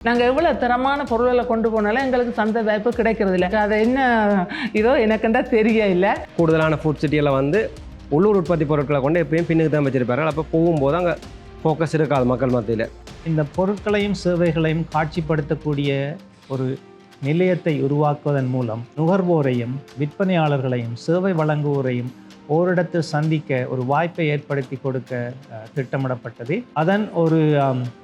நாங்கள் எவ்வளோ தரமான பொருள்களை கொண்டு போனாலும் எங்களுக்கு சந்தை வாய்ப்பு கிடைக்கிறது இல்லை அது என்ன இதோ எனக்குண்டா தெரிய இல்லை கூடுதலான ஃபுட் சிட்டியில் வந்து உள்ளூர் உற்பத்தி பொருட்களை கொண்டு எப்பயும் பின்னுக்கு தான் வச்சிருப்பாரு அப்போ போகும்போது அங்கே ஃபோக்கஸ் இருக்காது மக்கள் மத்தியில். இந்த பொருட்களையும் சேவைகளையும் காட்சிப்படுத்தக்கூடிய ஒரு நிலையத்தை உருவாக்குவதன் மூலம் நுகர்வோரையும் விற்பனையாளர்களையும் சேவை வழங்குவோரையும் ஓரிடத்தில் சந்திக்க ஒரு வாய்ப்பை ஏற்படுத்தி கொடுக்க திட்டமிடப்பட்டது. அதன் ஒரு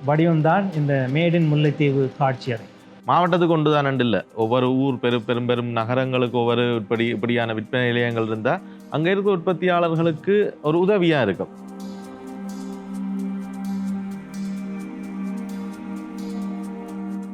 வடிவம்தான் இந்த மேடின் முல்லைத்தீவு காட்சியறை மாவட்டத்துக்கு கொண்டு தான் இல்லை. ஒவ்வொரு ஊர் பெரு பெரும் பெரும் நகரங்களுக்கு ஒவ்வொரு இப்படி இப்படியான விற்பனை நிலையங்கள் இருந்தால் அங்கே இருக்க உற்பத்தியாளர்களுக்கு ஒரு உதவியாக இருக்கும்.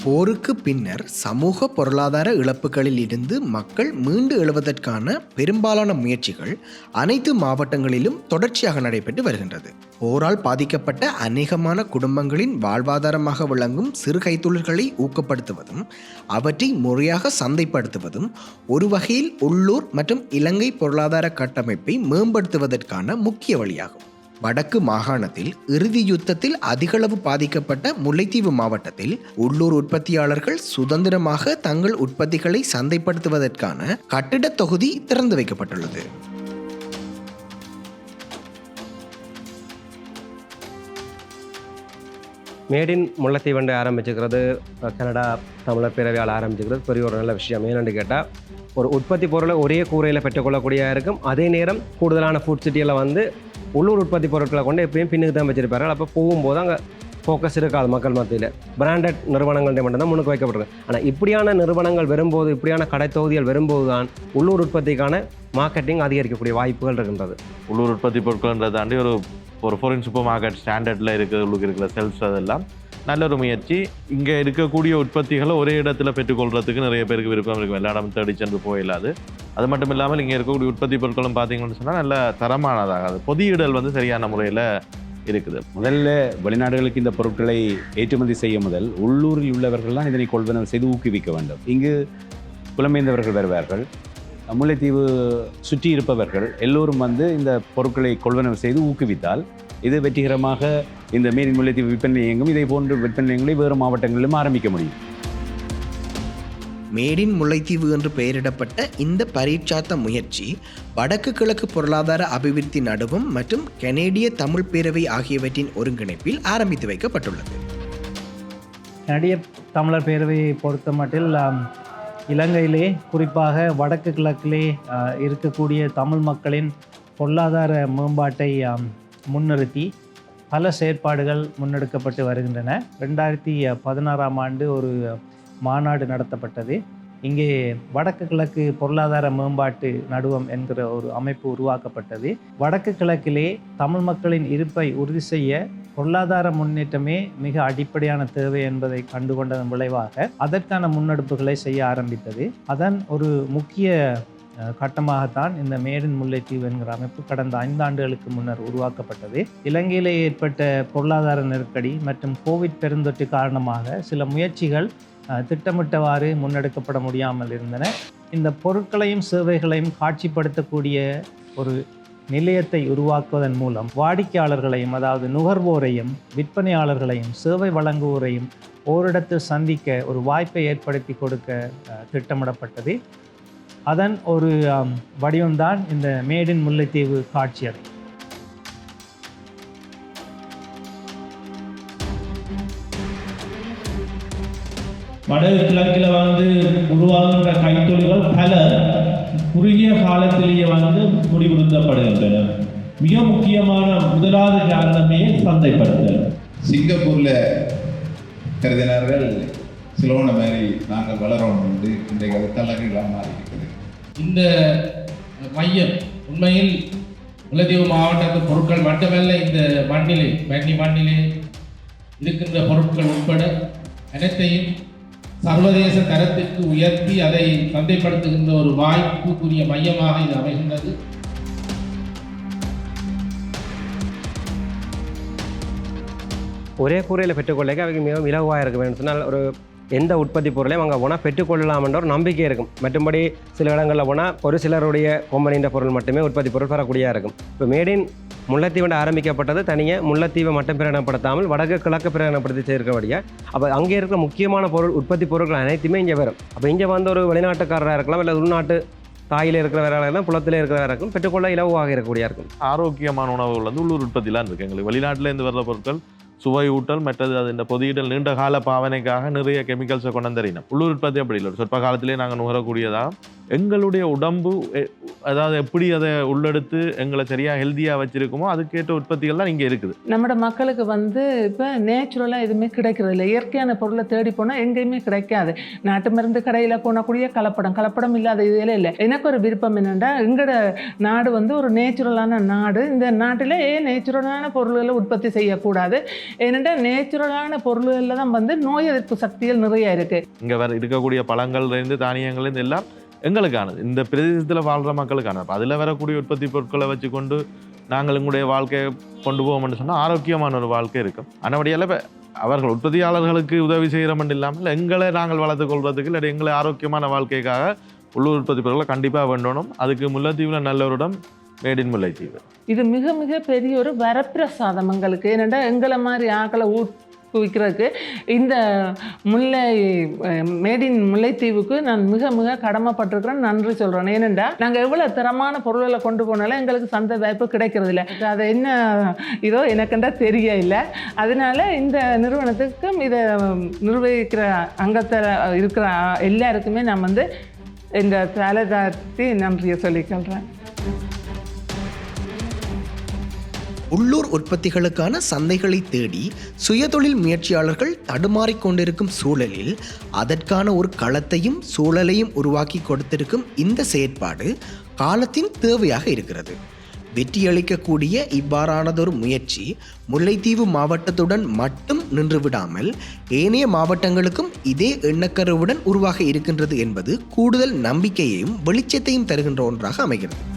போருக்கு பின்னர் சமூக பொருளாதார இழப்புகளில் இருந்து மக்கள் மீண்டு எழுவதற்கான பெரும்பாலான முயற்சிகள் அனைத்து மாவட்டங்களிலும் தொடர்ச்சியாக நடைபெற்று வருகின்றது. போரால் பாதிக்கப்பட்ட அநேகமான குடும்பங்களின் வாழ்வாதாரமாக விளங்கும் சிறு கைத்தொழில்களை ஊக்கப்படுத்துவதும் அவற்றை முறையாக சந்தைப்படுத்துவதும் ஒரு வகையில் உள்ளூர் மற்றும் இலங்கை பொருளாதார கட்டமைப்பை மேம்படுத்துவதற்கான முக்கிய வழியாகும். வடக்கு மாகாணத்தில் இறுதி யுத்தத்தில் அதிகளவு பாதிக்கப்பட்ட முல்லைத்தீவு மாவட்டத்தில் உள்ளூர் உற்பத்தியாளர்கள் சுதந்திரமாக தங்கள் உற்பத்திகளை சந்தைப்படுத்துவதற்கான கட்டிடத் தொகுதி திறந்து வைக்கப்பட்டுள்ளது. மேடின் முல்லைத்தீவண்டை ஆரம்பிச்சுக்கிறது. கனடா தமிழர் பேரவையால் ஆரம்பிச்சுக்கிறது. பெரிய ஒரு நல்ல விஷயம். ஏன்னு கேட்டால் ஒரு உற்பத்தி பொருளை ஒரே கூரையில் பெற்றுக்கொள்ளக்கூடிய இருக்கும். அதே நேரம் கூடுதலான ஃபுட் சிட்டியில் வந்து உள்ளூர் உற்பத்தி பொருட்களை கொண்டு எப்பயும் பின்னுக்கு தான் வச்சிருப்பாரு. அப்போ போகும்போது அங்கே ஃபோக்கஸ் இருக்காது மக்கள் மத்தியில். பிராண்டட் நிறுவனங்கள்ட்ட மட்டும்தான் முன்னுக்கு வைக்கப்பட்டிருக்கு. ஆனால் இப்படியான நிறுவனங்கள் வரும்போது இப்படியான கடை தொகுதிகள் வரும்போது தான் உள்ளூர் உற்பத்திக்கான மார்க்கெட்டிங் அதிகரிக்கக்கூடிய வாய்ப்புகள் இருக்கின்றது. உள்ளூர் உற்பத்தி பொருட்கள்ன்றது தாண்டி ஒரு ஒரு ஃபோரின் சூப்பர் மார்க்கெட் ஸ்டாண்டர்டில் இருக்கிற உள்ளுக்கு இருக்கிற செல்ஸ் அதெல்லாம். நல்ல ஒரு முயற்சி. இங்கே இருக்கக்கூடிய உற்பத்திகளை ஒரே இடத்துல பெற்றுக்கொள்றதுக்கு நிறைய பேருக்கு விருப்பம் இருக்கும் எல்லா இடமும் தேடி சென்று போயிடாது அது மட்டும் இல்லாமல் இங்கே இருக்கக்கூடிய உற்பத்தி பொருட்களும் பார்த்தீங்கன்னு சொன்னால் நல்ல தரமானதாகாது பொதியிடல் வந்து சரியான முறையில் இருக்குது. முதல்ல வெளிநாடுகளுக்கு இந்த பொருட்களை ஏற்றுமதி செய்ய முதல் உள்ளூரில் உள்ளவர்கள் தான் இதனை கொள்வனவு செய்து ஊக்குவிக்க வேண்டும். இங்கு புலமைந்தவர்கள் வருவார்கள். முல்லைத்தீவு சுற்றி இருப்பவர்கள் எல்லோரும் வந்து இந்த பொருட்களை கொள்வனவு செய்து ஊக்குவித்தால் இது வெற்றிகரமாக இந்த மீன் முல்லைத்தீவு விற்பனை நிலையங்களும் இதே போன்ற விற்பனை நிலையங்களை வேறு மாவட்டங்களிலும் ஆரம்பிக்க முடியும். மேடின் முல்லைத்தீவு என்று பெயரிடப்பட்ட இந்த பரீட்சாத்த முயற்சி வடக்கு கிழக்கு பொருளாதார அபிவிருத்தி நடுவம் மற்றும் கனேடிய தமிழ் பேரவை ஆகியவற்றின் ஒருங்கிணைப்பில் ஆரம்பித்து வைக்கப்பட்டுள்ளது. கனடிய தமிழர் பேரவையை பொறுத்த மட்டில் இலங்கையிலே குறிப்பாக வடக்கு கிழக்கிலே இருக்கக்கூடிய தமிழ் மக்களின் பொருளாதார மேம்பாட்டை முன்னிறுத்தி பல செயற்பாடுகள் முன்னெடுக்கப்பட்டு வருகின்றன. ரெண்டாயிரத்தி பதினாறாம் ஆண்டு ஒரு மாநாடு நடத்தப்பட்டது. இங்கே வடக்கு கிழக்கு பொருளாதார மேம்பாட்டு நடுவம் என்கிற ஒரு அமைப்பு உருவாக்கப்பட்டது. வடக்கு கிழக்கிலே தமிழ் மக்களின் இருப்பை உறுதி செய்ய பொருளாதார முன்னேற்றமே மிக அடிப்படையான தேவை என்பதை கண்டுகொண்டதன் விளைவாக அதற்கான முன்னெடுப்புகளை செய்ய ஆரம்பித்தது. அதன் ஒரு முக்கிய கட்டமாகத்தான் இந்த மேடன் முல்லைத்தீவு என்கிற அமைப்பு கடந்த ஐந்தாண்டுகளுக்கு முன்னர் உருவாக்கப்பட்டது. இலங்கையிலே ஏற்பட்ட பொருளாதார நெருக்கடி மற்றும் கோவிட் பெருந்தொற்று காரணமாக சில முயற்சிகள் திட்டமிட்டவாறு முன்னெடுக்கப்பட முடியாமல் இருந்தன. இந்த பொருட்களையும் சேவைகளையும் காட்சிப்படுத்தக்கூடிய ஒரு நிலையத்தை உருவாக்குவதன் மூலம் வாடிக்கையாளர்களையும் அதாவது நுகர்வோரையும் விற்பனையாளர்களையும் சேவை வழங்குவோரையும் ஓரிடத்தில் சந்திக்க ஒரு வாய்ப்பை ஏற்படுத்தி கொடுக்க திட்டமிடப்பட்டது. அதன் ஒரு வடிவம்தான் இந்த மேடின் முல்லைத்தீவு காட்சியறை வடகிழக்கில் வந்து உருவாகின்ற கைத்தொழில்கள் பல குறுகிய காலத்திலேயே வந்து முடிவுறுத்தப்படுகின்றன. மிக முக்கியமான முதலாவது காரணமே சந்தைப்படுத்தல். சிங்கப்பூர்ல கருதினார்கள் சிலோன மாதிரி நாங்கள் வளரோம் என்று இன்றைக்கு அது தலைகீழாக மாறி இந்த மையம் உண்மையில் முல்லைத்தீவு மாவட்டத்து பொருட்கள் மட்டுமல்ல இந்த மண்ணிலே வன்னி மண்ணிலே இருக்கின்ற பொருட்கள் உட்பட அனைத்தையும் சர்வதேச தரத்திற்கு உயர்த்தி அதை சந்தைப்படுத்துகின்ற ஒரு வாய்ப்புக்குரிய மையமாக இது அமைகின்றது. ஒரே கூரையில் பெற்றுக்கொள்ளைக்கு அவங்க மிகவும் இலகுவாக இருக்க வேண்டும். சொன்னால் ஒரு எந்த உற்பத்தி பொருளையும் அங்கே போனால் பெற்றுக்கொள்ளலாம் என்ற ஒரு நம்பிக்கை இருக்கும். மற்றும்படி சில இடங்களில் போனால் ஒரு சிலருடைய கொம்பனின்ற பொருள் மட்டுமே உற்பத்தி பொருள் வரக்கூடியதாக இருக்கும். இப்போ மேடின் முல்லைத்தீவு ஆரம்பிக்கப்பட்டது தனியாக முல்லைத்தீவை மட்டும் பிரகடனப்படுத்தாமல் வடக்கு கிழக்கு பிரகடனப்படுத்தி சேர்க்கபடியா. அப்போ அங்கே இருக்கிற முக்கியமான பொருள் உற்பத்தி பொருட்கள் அனைத்துமே இங்கே வரும். அப்போ இங்கே வந்து ஒரு வெளிநாட்டுக்காரராக இருக்கலாம் இல்லை உள்நாட்டு தாயில் இருக்கிறவராக இருக்கலாம் புலத்தில் இருக்கிறவராக பெற்றுக்கொள்ள இலவாக இருக்கக்கூடிய இருக்கும். ஆரோக்கியமான உணவுகள் வந்து உள்ளூர் உற்பத்திலாம் இருக்குது எங்களுக்கு வெளிநாட்டிலேருந்து வர்ற பொருட்கள் சுவையூட்டல் மற்றது அது இந்த பொதியிடல் நீண்ட கால பாவனைக்காக நிறைய கெமிக்கல்ஸை கொண்டு வந்துறினோம் உள்ளூர் உற்பத்தி அப்படி இல்லை. சொற்ப காலத்திலே நாங்கள் நுகரக்கூடியதாக எங்களுடைய உடம்பு அதாவது எப்படி அதை உள்ளெடுத்து எங்களை சரியாக ஹெல்த்தியாக வச்சிருக்குமோ அதுக்கேற்ற உற்பத்திகள் தான் இங்கே இருக்குது. நம்மட மக்களுக்கு வந்து இப்போ நேச்சுரலாக எதுவுமே கிடைக்கிறது இல்லை. இயற்கையான பொருளை தேடி போனால் எங்கேயுமே கிடைக்காது. நாட்டு மருந்து கடையில் போனக்கூடிய கலப்படம். கலப்படம் இல்லாத இதில் இல்லை. எனக்கு ஒரு விருப்பம் என்னென்னா எங்களோட நாடு வந்து ஒரு நேச்சுரலான நாடு. இந்த நாட்டில் ஏன் நேச்சுரலான பொருள்களை உற்பத்தி செய்யக்கூடாது. ஏனென்றால் நேச்சுரலான பொருள்களில் தான் வந்து நோய் எதிர்ப்பு சக்திகள் நிறைய இருக்குது இங்கே வர இருக்கக்கூடிய பழங்கள்லேருந்து தானியங்கள்லேருந்து எல்லாம் எங்களுக்கானது. இந்த பிரதேசத்தில் வாழ்கிற மக்களுக்கானது. அப்போ அதில் வரக்கூடிய உற்பத்தி பொருட்களை வச்சுக்கொண்டு நாங்கள் எங்களுடைய வாழ்க்கையை கொண்டு போவோம்னு சொன்னால் ஆரோக்கியமான ஒரு வாழ்க்கை இருக்கும். ஆனபடியால் அவர்கள் உற்பத்தியாளர்களுக்கு உதவி செய்கிறோம்னு இல்லாமல் எங்களை நாங்கள் வளர்த்துக் கொள்வதற்கு இல்லை எங்களை ஆரோக்கியமான வாழ்க்கைக்காக உள்ளூர் உற்பத்தி பொருட்களை கண்டிப்பாக வேண்டணும். அதுக்கு முல்லைத்தீவில் நல்ல ஒரு இடம் மேட் முல்லைத்தீவு. இது மிக மிக பெரிய ஒரு வரப்பிரசாதம் எங்களுக்கு. ஏனென்றால் எங்களை மாதிரி ஆக்களை விற்கிறதுக்கு. இந்த முல்லை மேடின் முல்லைத்தீவுக்கு நான் மிக மிக கடமைப்பட்டிருக்கிறேன். நன்றி சொல்கிறேன் ஏனெண்டா நாங்கள் எவ்வளோ தரமான பொருள்களை கொண்டு போனாலும் எங்களுக்கு சந்தை வாய்ப்பு கிடைக்கிறது இல்லை அது என்ன இதோ எனக்குண்டா தெரிய இல்லை அதனால இந்த நிறுவனத்துக்கும் இதை நிர்வகிக்கிற அங்கத்தில் இருக்கிற எல்லாருக்குமே நான் வந்து இந்த தலை தாழ்த்தி நன்றியை சொல்லிக்கொள்கிறேன் உள்ளூர் உற்பத்திகளுக்கான சந்தைகளை தேடி சுயதொழில் முயற்சியாளர்கள் தடுமாறிக்கொண்டிருக்கும் சூழலில் அதற்கான ஒரு களத்தையும் சூழலையும் உருவாக்கி கொடுத்திருக்கும் இந்த செயற்பாடு காலத்தின் தேவையாக இருக்கிறது. வெற்றியளிக்கக்கூடிய இவ்வாறானதொரு முயற்சி முல்லைத்தீவு மாவட்டத்துடன் மட்டும் நின்றுவிடாமல் ஏனைய மாவட்டங்களுக்கும் இதே எண்ணக்கருவுடன் உருவாக இருக்கின்றது என்பது கூடுதல் நம்பிக்கையையும் வெளிச்சத்தையும் தருகின்ற ஒன்றாக அமைகிறது.